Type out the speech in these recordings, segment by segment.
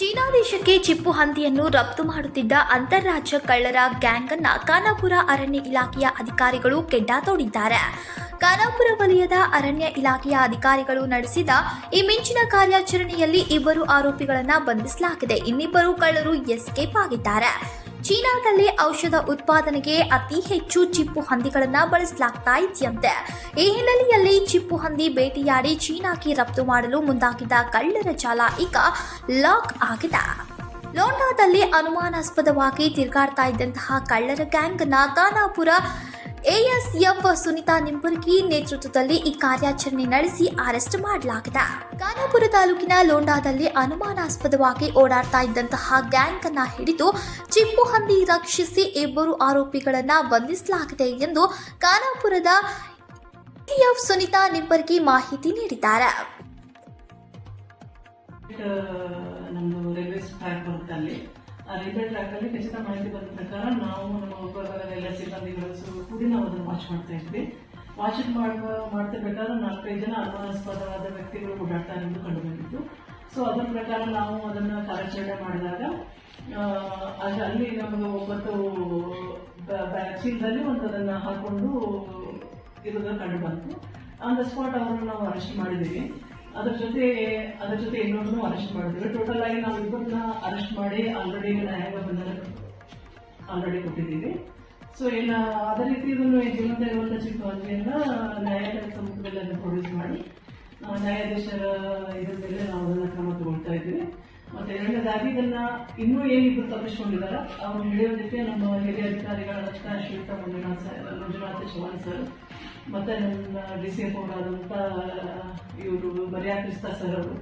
China ದೇಶಕ್ಕೆ ಚಿಪ್ಪು ಹಂದಿಯನ್ನು ರಫ್ತು ಮಾಡುತ್ತಿದ್ದ ಅಂತಾರಾಜ್ಯ ಕಳ್ಳರ ಗ್ಯಾಂಗ್ ಅನ್ನ ಖಾನಾಪುರ ಅರಣ್ಯ ಇಲಾಖೆಯ ಅಧಿಕಾರಿಗಳು ಕೆಡ್ಡ ತೋಡಿದ್ದಾರೆ. ಖಾನಾಪುರ ವಲಯದ ಅರಣ್ಯ ಇಲಾಖೆಯ ಅಧಿಕಾರಿಗಳು ನಡೆಸಿದ ಈ ಮಿಂಚಿನ ಕಾರ್ಯಾಚರಣೆಯಲ್ಲಿ ಇಬ್ಬರು ಆರೋಪಿಗಳನ್ನು ಬಂಧಿಸಲಾಗಿದೆ. ಇನ್ನಿಬ್ಬರು ಕಳ್ಳರು ಎಸ್ಕೇಪ್ ಆಗಿದ್ದಾರೆ. ಚೀನಾದಲ್ಲಿ ಔಷಧ ಉತ್ಪಾದನೆಗೆ ಅತಿ ಹೆಚ್ಚು ಚಿಪ್ಪು ಹಂದಿಗಳನ್ನ ಬಳಸಲಾಗ್ತಾ ಇದೆಯಂತೆ. ಈ ಹಿನ್ನೆಲೆಯಲ್ಲಿ ಚಿಪ್ಪು ಹಂದಿ ಬೇಟೆಯಾಡಿ ಚೀನಾಕ್ಕೆ ರಫ್ತು ಮಾಡಲು ಮುಂದಾಗಿದ್ದ ಕಳ್ಳರ ಜಾಲ ಈಗ ಲಾಕ್ ಆಗಿದೆ. ಲೋಂಡಾದಲ್ಲಿ ಅನುಮಾನಾಸ್ಪದವಾಗಿ ತಿರುಗಾಡ್ತಾ ಇದ್ದಂತಹ ಕಳ್ಳರ ಗ್ಯಾಂಗ್ ಖಾನಾಪುರ ಎಎಸ್ಎಫ್ ಸುನಿತಾ ನಿಂಬುರ್ಗಿ ನೇತೃತ್ವದಲ್ಲಿ ಈ ಕಾರ್ಯಾಚರಣೆ ನಡೆಸಿ ಅರೆಸ್ಟ್ ಮಾಡಲಾಗಿದೆ. ಖಾನಾಪುರ ತಾಲೂಕಿನ ಲೋಂಡಾದಲ್ಲಿ ಅನುಮಾನಾಸ್ಪದವಾಗಿ ಓಡಾಡ್ತಾ ಇದ್ದಂತಹ ಗ್ಯಾಂಗ್ ಅನ್ನ ಹಿಡಿದು ಚಿಪ್ಪು ಹಂದಿ ರಕ್ಷಿಸಿ ಇಬ್ಬರು ಆರೋಪಿಗಳನ್ನ ಬಂಧಿಸಲಾಗಿದೆ ಎಂದು ಖಾನಾಪುರದ ಎಎಫ್ ಸುನಿತಾ ನಿಂಬರ್ಗಿ ಮಾಹಿತಿ ನೀಡಿದ್ದಾರೆ. ನಮ್ಮದು ರೈಲ್ವೆ ರೈಲ್ವೆ ಟ್ರ್ಯಾಕ್ ಅಲ್ಲಿ ಖಚಿತ ಮಾಹಿತಿ ಬಂದ ಪ್ರಕಾರ ನಾವು ನಮ್ಮ ಉಪಗ್ರಹದ ಎಲ್ಲ ಸಿಬ್ಬಂದಿಗಳು ಕೂಡಿ ನಾವು ಅದನ್ನು ವಾಚ್ ಮಾಡ್ತಾ ಇದ್ವಿ. ವಾಚ್ ಮಾಡುವ ಮಾಡ್ತಿರ್ಬೇಕಾದ್ರೆ ನಾಲ್ಕೈದು ಜನ ಅನುಮಾನಾಸ್ಪದವಾದ ವ್ಯಕ್ತಿಗಳು ಓಡಾಡ್ತಾ ಇರೋದು ಕಂಡು ಬಂದಿತ್ತು. ಸೊ ಅದರ ಪ್ರಕಾರ ನಾವು ಅದನ್ನ ಕಾರ್ಯಾಚರಣೆ ಮಾಡಿದಾಗ ಅಲ್ಲಿ ನಮಗೆ ಒಬ್ಬತ್ತು ಬ್ಯಾಗ್ ಚೀಲದಲ್ಲಿ ಒಂದು ಅದನ್ನ ಹಾಕೊಂಡು ಇರೋದನ್ನ ಕಂಡು ಬಂತು. ಆನ್ ದ ಸ್ಪಾಟ್ ಅವರನ್ನು ನಾವು ಅರೆಸ್ಟ್ ಮಾಡಿದ್ದೀವಿ. ಅದ್ರ ಜೊತೆ, ಅದರ ಜೊತೆ ಇನ್ನೊಬ್ಬನು ಅರೆಸ್ಟ್ ಮಾಡಿದ್ವಿ ಟೋಟಲ್ ಆಗಿ ನಾವು ಇಬ್ಬರನ್ನ ಅರೆಸ್ಟ್ ಮಾಡಿ ಆಲ್ರೆಡಿ ನ್ಯಾಯಾಂಗ ಬಂಧನ ಆಲ್ರೆಡಿ ಕೊಟ್ಟಿದ್ದೀವಿ. ಸೊ ಇಲ್ಲ ಅದೇ ರೀತಿ ಇದನ್ನು ಜೀವಂತ ಚಿಕ್ಕ ಚಿಕ್ಕವನ್ನೆಲ್ಲ ನ್ಯಾಯಾಲಯದ ಸಮ್ಮುಖದಲ್ಲಿ ಅದನ್ನು ಪ್ರೊಡ್ಯೂಸ್ ಮಾಡಿ ನ್ಯಾಯಾಧೀಶರ ಇದರ ಮೇಲೆ ನಾವು ಅದನ್ನು ಕ್ರಮ ತಗೊಳ್ತಾ ಇದ್ದೀವಿ. ಮತ್ತೆ ಎರಡನೇದಾಗಿ ಇದನ್ನ ಇನ್ನೂ ಏನಿಬ್ರು ತಪ್ಪಿಸ್ಕೊಂಡಿದ್ದಾರೆ ಅವ್ರು ಹಿಡಿಯೋದಕ್ಕೆ ನಮ್ಮ ಹಿರಿಯ ಅಧಿಕಾರಿಗಳಾದಂಥ ಶ್ರೀಯುತ ಮಂಜುನಾಥ್ ಸರ್, ಮಂಜುನಾಥ ಚೌಹಾಣ್ ಸರ್, ಮತ್ತೆ ನನ್ನ ಡಿ ಸಿ ಎಫ್ ಇವರು ಮರ್ಯಾ ಕ್ರಿಸ್ತಾ ಸರ್ ಅವರು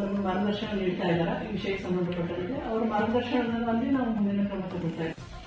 ನಮಗೆ ಮಾರ್ಗದರ್ಶನ ನೀಡ್ತಾ ಇದ್ದಾರೆ, ಈ ವಿಷಯಕ್ಕೆ ಸಂಬಂಧಪಟ್ಟಂತೆ. ಅವರ ಮಾರ್ಗದರ್ಶನದಲ್ಲಿ ನಾವು ಮುಂದಿನ ಕ್ರಮ ತಗೊಳ್ತಾ ಇದ್ದೀವಿ.